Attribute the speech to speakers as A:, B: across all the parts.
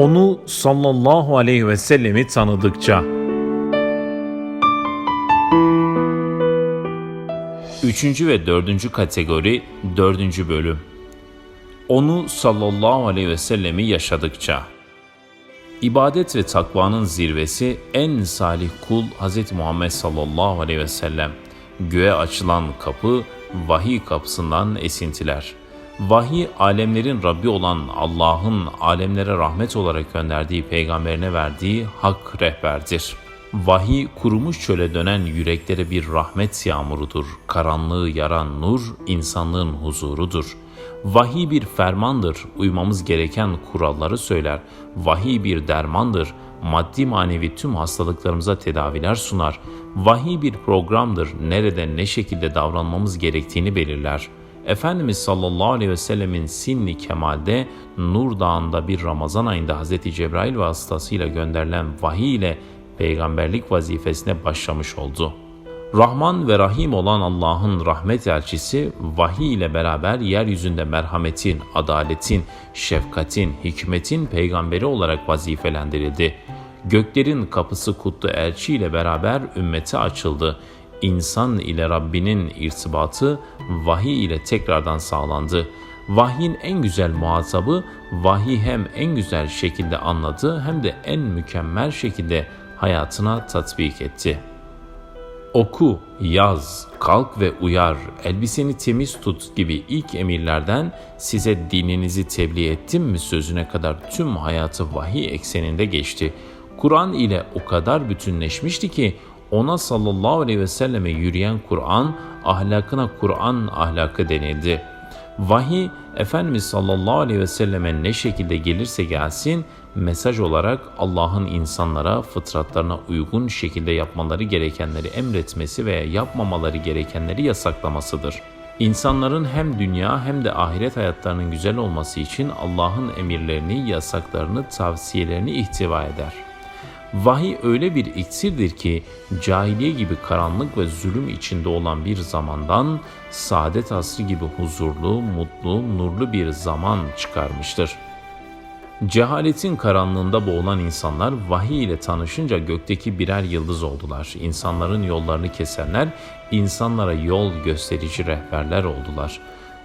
A: Onu sallallahu aleyhi ve sellemi tanıdıkça. Üçüncü ve dördüncü kategori, dördüncü bölüm. Onu sallallahu aleyhi ve sellemi yaşadıkça. İbadet ve takvanın zirvesi en salih kul Hz. Muhammed sallallahu aleyhi ve sellem. Göğe açılan kapı, vahiy kapısından esintiler. Vahiy, alemlerin Rabbi olan Allah'ın alemlere rahmet olarak gönderdiği peygamberine verdiği hak rehberdir. Vahiy, kurumuş çöle dönen yüreklere bir rahmet yağmurudur. Karanlığı yaran nur, insanlığın huzurudur.'' Vahiy bir fermandır, uymamız gereken kuralları söyler. Vahiy bir dermandır, maddi manevi tüm hastalıklarımıza tedaviler sunar. Vahiy bir programdır, nerede ne şekilde davranmamız gerektiğini belirler. Efendimiz sallallahu aleyhi ve sellemin sinni kemalde Nur Dağı'nda bir Ramazan ayında Hz. Cebrail vasıtasıyla gönderilen vahiy ile peygamberlik vazifesine başlamış oldu.'' Rahman ve Rahim olan Allah'ın rahmet elçisi vahiy ile beraber yeryüzünde merhametin, adaletin, şefkatin, hikmetin peygamberi olarak vazifelendirildi. Göklerin kapısı kutlu elçi ile beraber ümmete açıldı. İnsan ile Rabbinin irtibatı vahiy ile tekrardan sağlandı. Vahyin en güzel muhatabı vahiy hem en güzel şekilde anladı hem de en mükemmel şekilde hayatına tatbik etti.'' Oku, yaz, kalk ve uyar, elbiseni temiz tut gibi ilk emirlerden size dininizi tebliğ ettim mi sözüne kadar tüm hayatı vahiy ekseninde geçti. Kur'an ile o kadar bütünleşmişti ki ona sallallahu aleyhi ve selleme yürüyen Kur'an, ahlakına Kur'an ahlakı denildi. Vahiy, Efendimiz sallallahu aleyhi ve selleme ne şekilde gelirse gelsin, mesaj olarak Allah'ın insanlara fıtratlarına uygun şekilde yapmaları gerekenleri emretmesi veya yapmamaları gerekenleri yasaklamasıdır. İnsanların hem dünya hem de ahiret hayatlarının güzel olması için Allah'ın emirlerini, yasaklarını, tavsiyelerini ihtiva eder. Vahiy öyle bir iksirdir ki cahiliye gibi karanlık ve zulüm içinde olan bir zamandan saadet asrı gibi huzurlu, mutlu, nurlu bir zaman çıkarmıştır.'' Cehaletin karanlığında boğulan insanlar vahiy ile tanışınca gökteki birer yıldız oldular. İnsanların yollarını kesenler, insanlara yol gösterici rehberler oldular.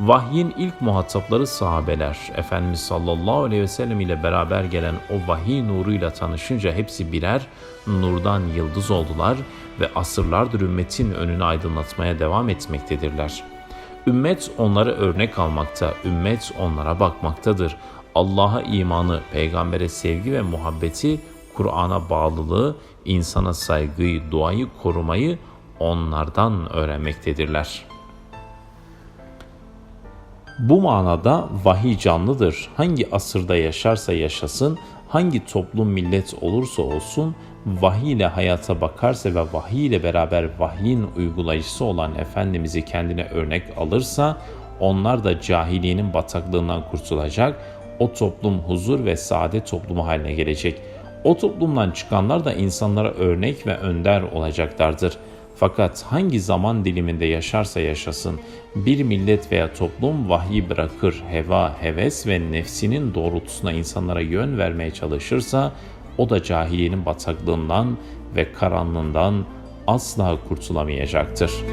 A: Vahyin ilk muhatapları sahabeler. Efendimiz sallallahu aleyhi ve sellem ile beraber gelen o vahiy nuruyla tanışınca hepsi birer nurdan yıldız oldular ve asırlardır ümmetin önünü aydınlatmaya devam etmektedirler. Ümmet onları örnek almakta, ümmet onlara bakmaktadır. Allah'a imanı, peygambere sevgi ve muhabbeti, Kur'an'a bağlılığı, insana saygıyı, duayı korumayı onlardan öğrenmektedirler. Bu manada vahiy canlıdır. Hangi asırda yaşarsa yaşasın, hangi toplum millet olursa olsun, vahiy ile hayata bakarsa ve vahiy ile beraber vahyin uygulayıcısı olan Efendimiz'i kendine örnek alırsa, onlar da cahiliyenin bataklığından kurtulacak, o toplum huzur ve saadet toplumu haline gelecek. O toplumdan çıkanlar da insanlara örnek ve önder olacaklardır. Fakat hangi zaman diliminde yaşarsa yaşasın, bir millet veya toplum vahiy bırakır, heva, heves ve nefsinin doğrultusuna insanlara yön vermeye çalışırsa, o da cahiliyenin bataklığından ve karanlığından asla kurtulamayacaktır.''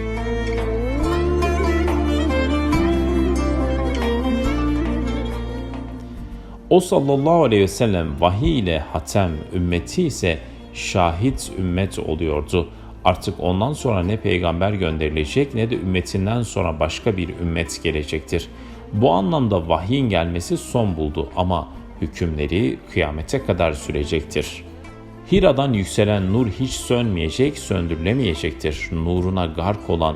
A: O sallallahu aleyhi ve sellem vahiy ile hatem, ümmeti ise şahit ümmet oluyordu. Artık ondan sonra ne peygamber gönderilecek ne de ümmetinden sonra başka bir ümmet gelecektir. Bu anlamda vahyin gelmesi son buldu ama hükümleri kıyamete kadar sürecektir. Hira'dan yükselen nur hiç sönmeyecek, söndürülemeyecektir. Nuruna gark olan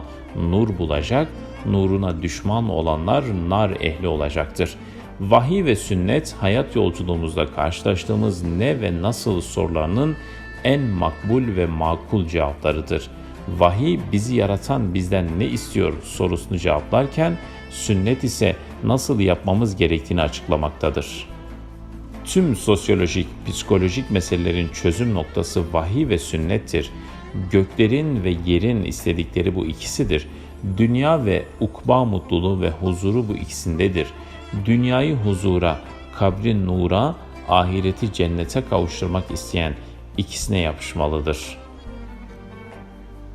A: nur bulacak, nuruna düşman olanlar nar ehli olacaktır.'' Vahiy ve sünnet hayat yolculuğumuzda karşılaştığımız ne ve nasıl sorularının en makbul ve makul cevaplarıdır. Vahiy bizi yaratan bizden ne istiyor sorusunu cevaplarken sünnet ise nasıl yapmamız gerektiğini açıklamaktadır. Tüm sosyolojik, psikolojik meselelerin çözüm noktası vahiy ve sünnettir. Göklerin ve yerin istedikleri bu ikisidir. Dünya ve ukba mutluluğu ve huzuru bu ikisindedir.'' dünyayı huzura, kabrin nura, ahireti cennete kavuşturmak isteyen ikisine yapışmalıdır.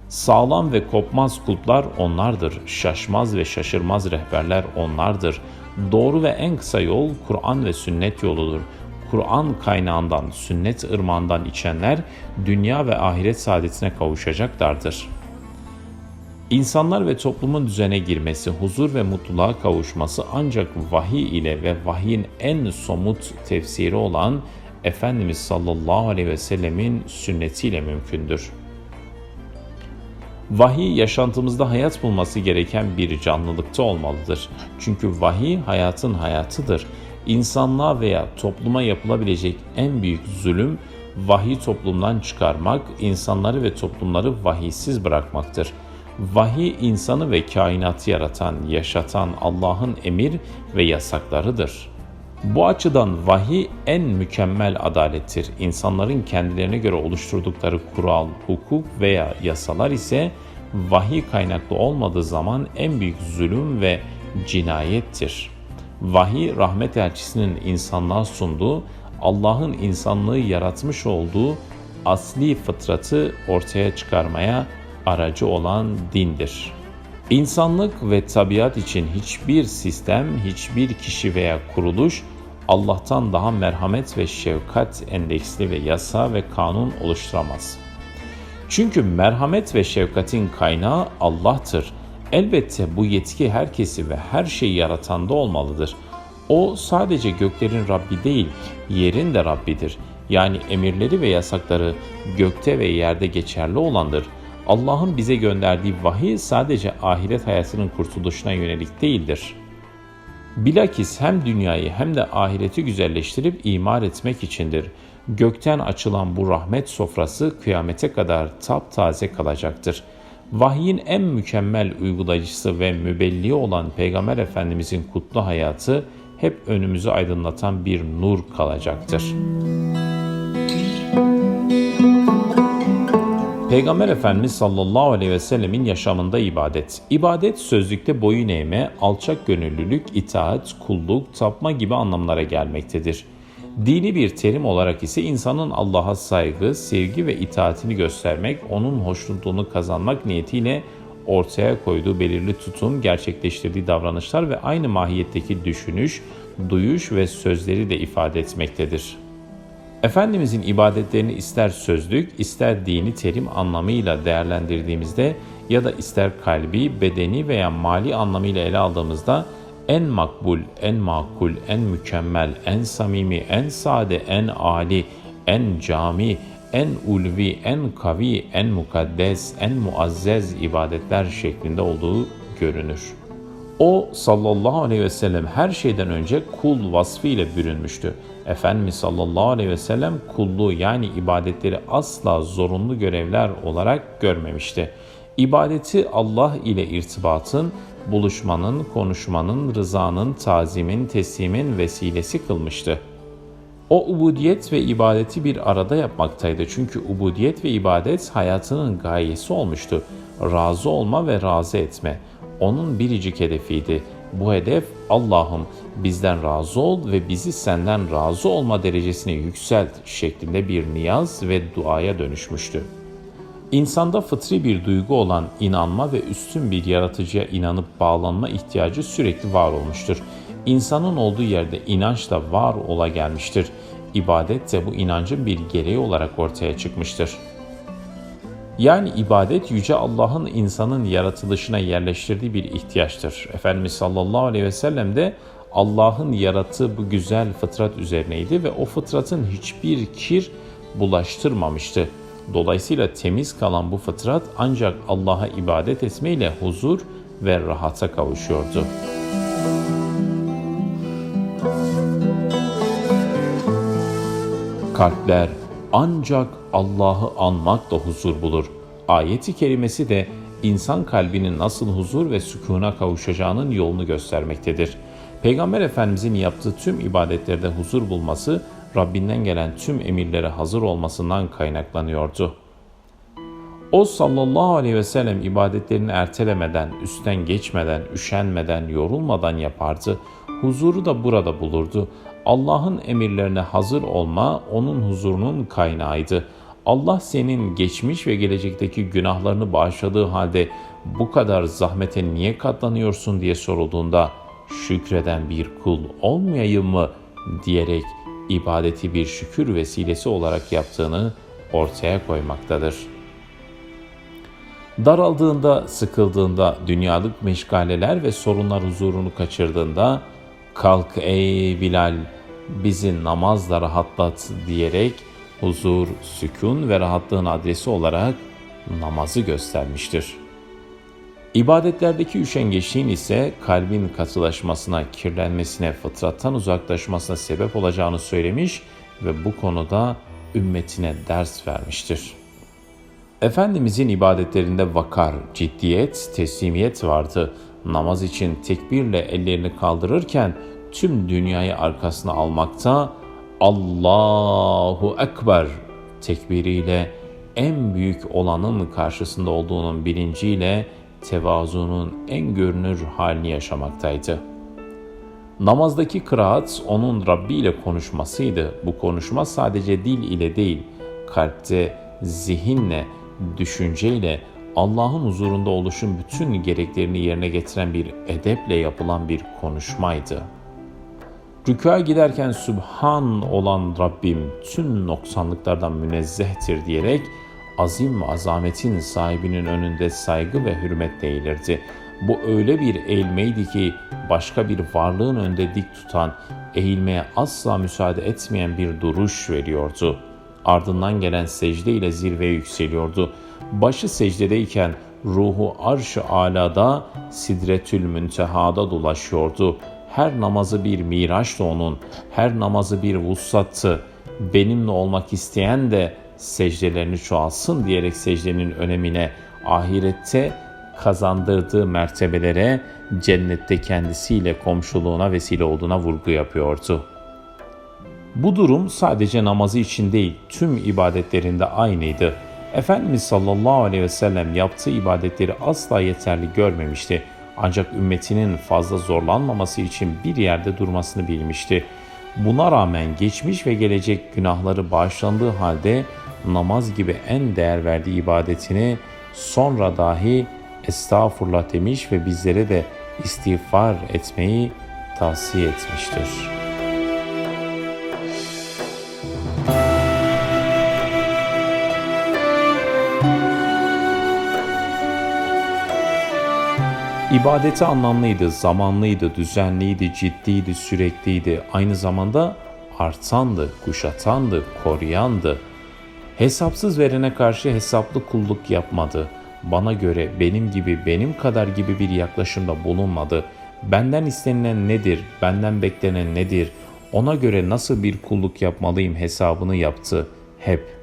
A: Sağlam ve kopmaz kulplar onlardır. Şaşmaz ve şaşırmaz rehberler onlardır. Doğru ve en kısa yol Kur'an ve sünnet yoludur. Kur'an kaynağından, sünnet ırmağından içenler dünya ve ahiret saadetine kavuşacaklardır. İnsanlar ve toplumun düzene girmesi, huzur ve mutluluğa kavuşması ancak vahiy ile ve vahyin en somut tefsiri olan Efendimiz sallallahu aleyhi ve sellemin sünnetiyle mümkündür. Vahiy yaşantımızda hayat bulması gereken bir canlılıkta olmalıdır. Çünkü vahiy hayatın hayatıdır. İnsanlığa veya topluma yapılabilecek en büyük zulüm vahiy toplumdan çıkarmak, insanları ve toplumları vahiysiz bırakmaktır. Vahiy insanı ve kainatı yaratan, yaşatan Allah'ın emir ve yasaklarıdır.'' Bu açıdan vahiy en mükemmel adalettir. İnsanların kendilerine göre oluşturdukları kural, hukuk veya yasalar ise vahiy kaynaklı olmadığı zaman en büyük zulüm ve cinayettir. Vahiy rahmet elçisinin insanlığa sunduğu, Allah'ın insanlığı yaratmış olduğu asli fıtratı ortaya çıkarmaya aracı olan dindir.'' İnsanlık ve tabiat için hiçbir sistem, hiçbir kişi veya kuruluş Allah'tan daha merhamet ve şefkat endeksli ve yasa ve kanun oluşturamaz. Çünkü merhamet ve şefkatin kaynağı Allah'tır. Elbette bu yetki herkesi ve her şeyi yaratanda olmalıdır. O sadece göklerin Rabbi değil, yerin de Rabbidir. Yani emirleri ve yasakları gökte ve yerde geçerli olandır. Allah'ın bize gönderdiği vahiy sadece ahiret hayatının kurtuluşuna yönelik değildir. Bilakis hem dünyayı hem de ahireti güzelleştirip imar etmek içindir. Gökten açılan bu rahmet sofrası kıyamete kadar taptaze kalacaktır. Vahyin en mükemmel uygulayıcısı ve mübelliği olan Peygamber Efendimizin kutlu hayatı hep önümüzü aydınlatan bir nur kalacaktır.'' Peygamber Efendimiz sallallahu aleyhi ve sellemin yaşamında ibadet. İbadet sözlükte boyun eğme, alçak gönüllülük, itaat, kulluk, tapma gibi anlamlara gelmektedir. Dini bir terim olarak ise insanın Allah'a saygı, sevgi ve itaatini göstermek, onun hoşnutluğunu kazanmak niyetiyle ortaya koyduğu belirli tutum, gerçekleştirdiği davranışlar ve aynı mahiyetteki düşünüş, duyuş ve sözleri de ifade etmektedir. Efendimizin ibadetlerini ister sözlük, ister dini terim anlamıyla değerlendirdiğimizde ya da ister kalbi, bedeni veya mali anlamıyla ele aldığımızda en makbul, en makul, en mükemmel, en samimi, en sade, en ali, en cami, en ulvi, en kavi, en mukaddes, en muazzez ibadetler şeklinde olduğu görünür. O sallallahu aleyhi ve sellem her şeyden önce kul vasfı ile bürünmüştü. Efendimiz sallallahu aleyhi ve sellem kulluğu yani ibadetleri asla zorunlu görevler olarak görmemişti. İbadeti Allah ile irtibatın, buluşmanın, konuşmanın, rızanın, tazimin, teslimin vesilesi kılmıştı. O ubudiyet ve ibadeti bir arada yapmaktaydı. Çünkü ubudiyet ve ibadet hayatının gayesi olmuştu. Razı olma ve razı etme. Onun biricik hedefiydi. Bu hedef Allah'ım bizden razı ol ve bizi senden razı olma derecesine yükselt şeklinde bir niyaz ve duaya dönüşmüştü. İnsanda fıtri bir duygu olan inanma ve üstün bir yaratıcıya inanıp bağlanma ihtiyacı sürekli var olmuştur. İnsanın olduğu yerde inanç da var ola gelmiştir. İbadet de bu inancın bir gereği olarak ortaya çıkmıştır.'' Yani ibadet yüce Allah'ın insanın yaratılışına yerleştirdiği bir ihtiyaçtır. Efendimiz sallallahu aleyhi ve sellem de Allah'ın yarattığı bu güzel fıtrat üzerineydi ve o fıtratın hiçbir kir bulaştırmamıştı. Dolayısıyla temiz kalan bu fıtrat ancak Allah'a ibadet etmeyle huzur ve rahata kavuşuyordu. Kalpler ancak Allah'ı anmakla huzur bulur. Ayeti kerimesi de insan kalbinin nasıl huzur ve sükuna kavuşacağının yolunu göstermektedir. Peygamber Efendimizin yaptığı tüm ibadetlerde huzur bulması, Rabbinden gelen tüm emirlere hazır olmasından kaynaklanıyordu. O sallallahu aleyhi ve sellem ibadetlerini ertelemeden, üstten geçmeden, üşenmeden, yorulmadan yapardı. Huzuru da burada bulurdu. Allah'ın emirlerine hazır olma onun huzurunun kaynağıydı. Allah senin geçmiş ve gelecekteki günahlarını bağışladığı halde bu kadar zahmete niye katlanıyorsun diye sorulduğunda şükreden bir kul olmayayım mı diyerek ibadeti bir şükür vesilesi olarak yaptığını ortaya koymaktadır. Daraldığında, sıkıldığında, dünyalık meşgaleler ve sorunlar huzurunu kaçırdığında kalk ey Bilal bizi namazla rahatlat diyerek huzur, sükun ve rahatlığın adresi olarak namazı göstermiştir. İbadetlerdeki üşengeçliğin ise kalbin katılaşmasına, kirlenmesine, fıtrattan uzaklaşmasına sebep olacağını söylemiş ve bu konuda ümmetine ders vermiştir. Efendimizin ibadetlerinde vakar, ciddiyet, teslimiyet vardı. Namaz için tekbirle ellerini kaldırırken tüm dünyayı arkasına almakta, Allahu Ekber tekbiriyle en büyük olanın karşısında olduğunun bilinciyle tevazunun en görünür halini yaşamaktaydı. Namazdaki kıraat onun Rabbi ile konuşmasıydı. Bu konuşma sadece dil ile değil, kalpte, zihinle, düşünceyle Allah'ın huzurunda oluşun bütün gereklerini yerine getiren bir edeple yapılan bir konuşmaydı. Rükûa giderken Sübhan olan Rabbim tüm noksanlıklardan münezzehtir diyerek azim ve azametin sahibinin önünde saygı ve hürmetle eğilirdi. Bu öyle bir eğilmeydi ki başka bir varlığın önünde dik tutan, eğilmeye asla müsaade etmeyen bir duruş veriyordu. Ardından gelen secde ile zirveye yükseliyordu. Başı secdedeyken ruhu arş-ı alada sidretül müntehada dolaşıyordu. Her namazı bir miraçtı onun, her namazı bir vussattı. Benimle olmak isteyen de secdelerini çoğalsın diyerek secdenin önemine, ahirette kazandırdığı mertebelere, cennette kendisiyle komşuluğuna vesile olduğuna vurgu yapıyordu. Bu durum sadece namazı için değil, tüm ibadetlerinde aynıydı. Efendimiz sallallahu aleyhi ve sellem yaptığı ibadetleri asla yeterli görmemişti. Ancak ümmetinin fazla zorlanmaması için bir yerde durmasını bilmişti. Buna rağmen geçmiş ve gelecek günahları bağışlandığı halde namaz gibi en değer verdiği ibadetini sonra dahi estağfurullah demiş ve bizlere de istiğfar etmeyi tavsiye etmiştir. İbadeti anlamlıydı, zamanlıydı, düzenliydi, ciddiydi, sürekliydi. Aynı zamanda artandı, kuşatandı, koruyandı. Hesapsız verene karşı hesaplı kulluk yapmadı. Bana göre benim gibi, benim kadar gibi bir yaklaşımda bulunmadı. Benden istenilen nedir, benden beklenen nedir, ona göre nasıl bir kulluk yapmalıyım hesabını yaptı hep.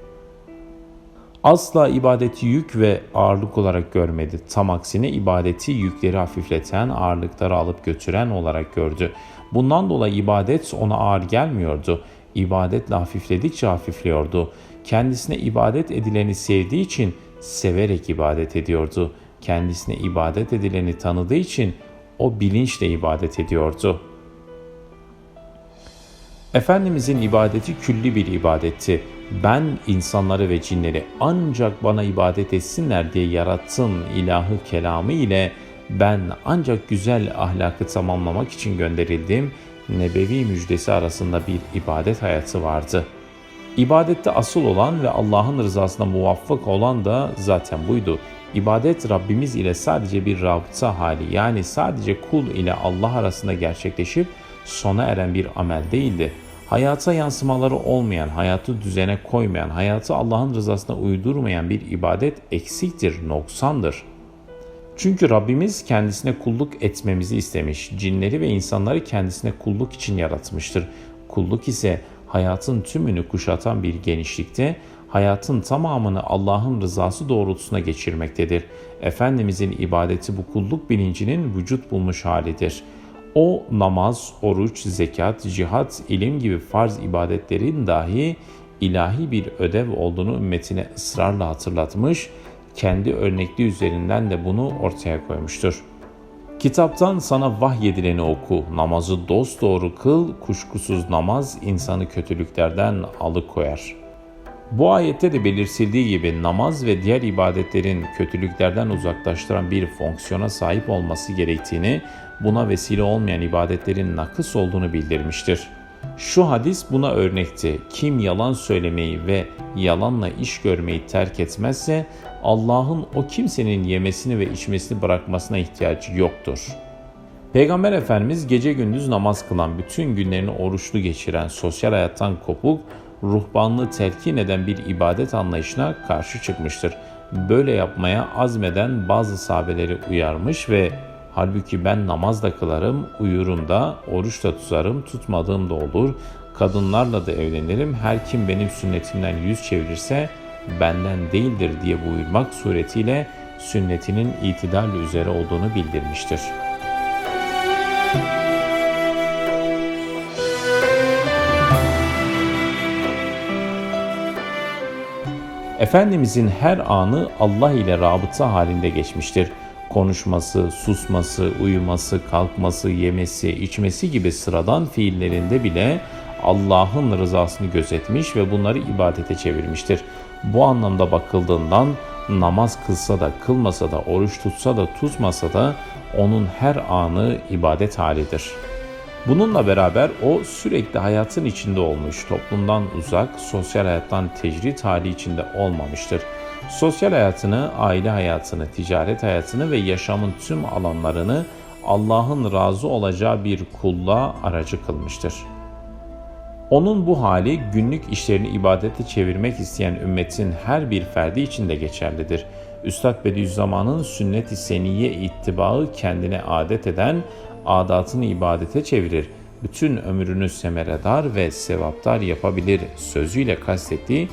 A: Asla ibadeti yük ve ağırlık olarak görmedi. Tam aksine ibadeti yükleri hafifleten, ağırlıkları alıp götüren olarak gördü. Bundan dolayı ibadet ona ağır gelmiyordu. İbadetle hafifledikçe hafifliyordu. Kendisine ibadet edileni sevdiği için severek ibadet ediyordu. Kendisine ibadet edileni tanıdığı için o bilinçle ibadet ediyordu. Efendimizin ibadeti külli bir ibadetti. Ben insanları ve cinleri ancak bana ibadet etsinler diye yarattım ilahı kelamı ile ben ancak güzel ahlakı tamamlamak için gönderildim. Nebevi müjdesi arasında bir ibadet hayatı vardı.'' İbadette asıl olan ve Allah'ın rızasına muvaffak olan da zaten buydu. İbadet Rabbimiz ile sadece bir rabıta hali yani sadece kul ile Allah arasında gerçekleşip sona eren bir amel değildi. Hayata yansımaları olmayan, hayatı düzene koymayan, hayatı Allah'ın rızasına uydurmayan bir ibadet eksiktir, noksandır. Çünkü Rabbimiz kendisine kulluk etmemizi istemiş. Cinleri ve insanları kendisine kulluk için yaratmıştır. Kulluk ise hayatın tümünü kuşatan bir genişlikte, hayatın tamamını Allah'ın rızası doğrultusuna geçirmektedir. Efendimizin ibadeti bu kulluk bilincinin vücut bulmuş halidir. O namaz, oruç, zekat, cihat, ilim gibi farz ibadetlerin dahi ilahi bir ödev olduğunu ümmetine ısrarla hatırlatmış, kendi örnekliği üzerinden de bunu ortaya koymuştur. Kitaptan sana vahyedileni oku, namazı dosdoğru kıl, kuşkusuz namaz insanı kötülüklerden alıkoyar. Bu ayette de belirtildiği gibi namaz ve diğer ibadetlerin kötülüklerden uzaklaştıran bir fonksiyona sahip olması gerektiğini, buna vesile olmayan ibadetlerin nakıs olduğunu bildirmiştir. Şu hadis buna örnekti. Kim yalan söylemeyi ve yalanla iş görmeyi terk etmezse Allah'ın o kimsenin yemesini ve içmesini bırakmasına ihtiyacı yoktur. Peygamber Efendimiz gece gündüz namaz kılan, bütün günlerini oruçlu geçiren, sosyal hayattan kopuk, ruhbanlığı telkin eden bir ibadet anlayışına karşı çıkmıştır. Böyle yapmaya azmeden bazı sahabeleri uyarmış ve halbuki ben namaz da kılarım, uyurum da, oruç da tutarım, tutmadığım da olur, kadınlarla da evlenirim, her kim benim sünnetimden yüz çevirirse benden değildir diye buyurmak suretiyle sünnetinin itidal üzere olduğunu bildirmiştir. Efendimizin her anı Allah ile rabıta halinde geçmiştir. Konuşması, susması, uyuması, kalkması, yemesi, içmesi gibi sıradan fiillerinde bile Allah'ın rızasını gözetmiş ve bunları ibadete çevirmiştir. Bu anlamda bakıldığından namaz kılsa da kılmasa da oruç tutsa da tutmasa da onun her anı ibadet halidir. Bununla beraber o sürekli hayatın içinde olmuş, toplumdan uzak, sosyal hayattan tecrit hali içinde olmamıştır. Sosyal hayatını, aile hayatını, ticaret hayatını ve yaşamın tüm alanlarını Allah'ın razı olacağı bir kulluğa aracı kılmıştır. Onun bu hali günlük işlerini ibadete çevirmek isteyen ümmetin her bir ferdi için de geçerlidir. Üstad Bediüzzaman'ın sünnet-i seniye ittibaı kendine adet eden adatını ibadete çevirir. Bütün ömrünü semeredar ve sevaptar yapabilir sözüyle kastettiği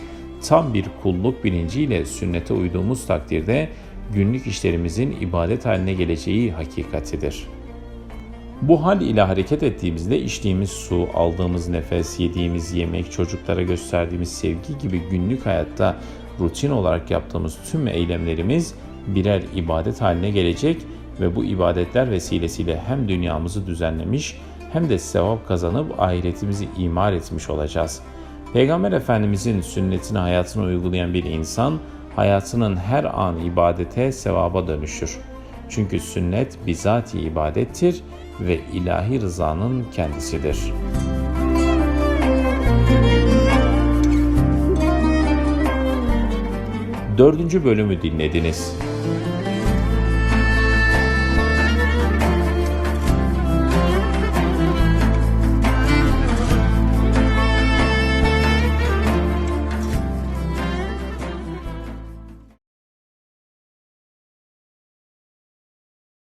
A: tam bir kulluk bilinciyle sünnete uyduğumuz takdirde günlük işlerimizin ibadet haline geleceği hakikatidir.'' Bu hal ile hareket ettiğimizde içtiğimiz su, aldığımız nefes, yediğimiz yemek, çocuklara gösterdiğimiz sevgi gibi günlük hayatta rutin olarak yaptığımız tüm eylemlerimiz birer ibadet haline gelecek ve bu ibadetler vesilesiyle hem dünyamızı düzenlemiş hem de sevap kazanıp ahiretimizi imar etmiş olacağız. Peygamber Efendimizin sünnetini hayatına uygulayan bir insan hayatının her an ibadete, sevaba dönüşür. Çünkü sünnet bizatihi ibadettir ve ilahi rızanın kendisidir. Dördüncü bölümü dinlediniz.